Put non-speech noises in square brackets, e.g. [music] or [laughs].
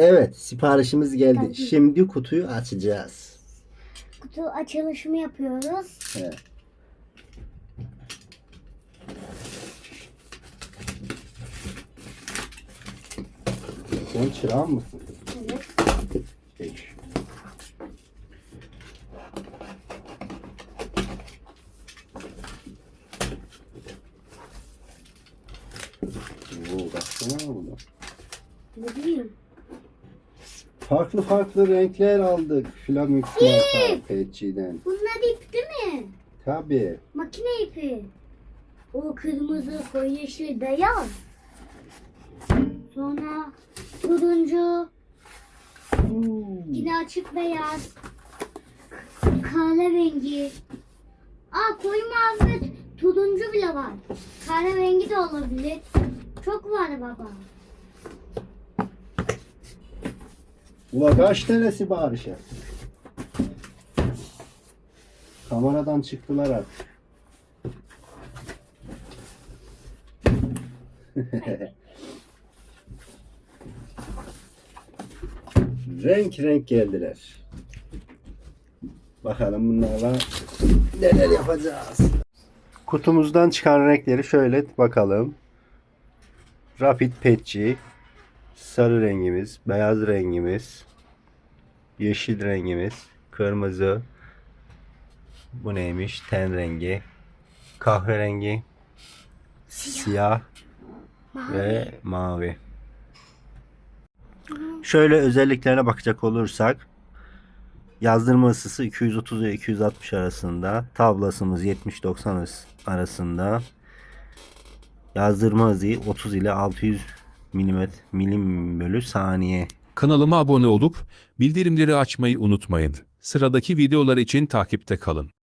Evet siparişimiz geldi. Geldi. Şimdi kutuyu açacağız. Kutu açılışımı yapıyoruz. Evet. Sen çırağın mısın? Evet. Peki. Oo, baksana bunu. Ne bileyim. Farklı farklı renkler aldık. Flamix marka Peci'den. Bunlar ip değil mi? Tabii. Makine ipi. O kırmızı, koyu yeşil, beyaz. Sonra turuncu, yine açık beyaz. Kahverengi. Aa koyu mavi turuncu bile var. Kahverengi de olabilir. Çok var baba. Ula kaç tane sipariş yaptık? Kameradan çıktılar artık. [laughs] renk renk geldiler. Bakalım bunlarla neler yapacağız. Kutumuzdan çıkan renkleri şöyle bakalım. Rapid Patchy, sarı rengimiz, beyaz rengimiz, yeşil rengimiz, kırmızı, bu neymiş? Ten rengi, kahverengi, siyah ve mavi. Şöyle özelliklerine bakacak olursak yazdırma ısısı 230 ile 260 arasında, tablasımız 70-90 arasında, yazdırma hızı 30 ile 600 milimet milim bölü saniye. Kanalıma abone olup bildirimleri açmayı unutmayın. Sıradaki videolar için takipte kalın.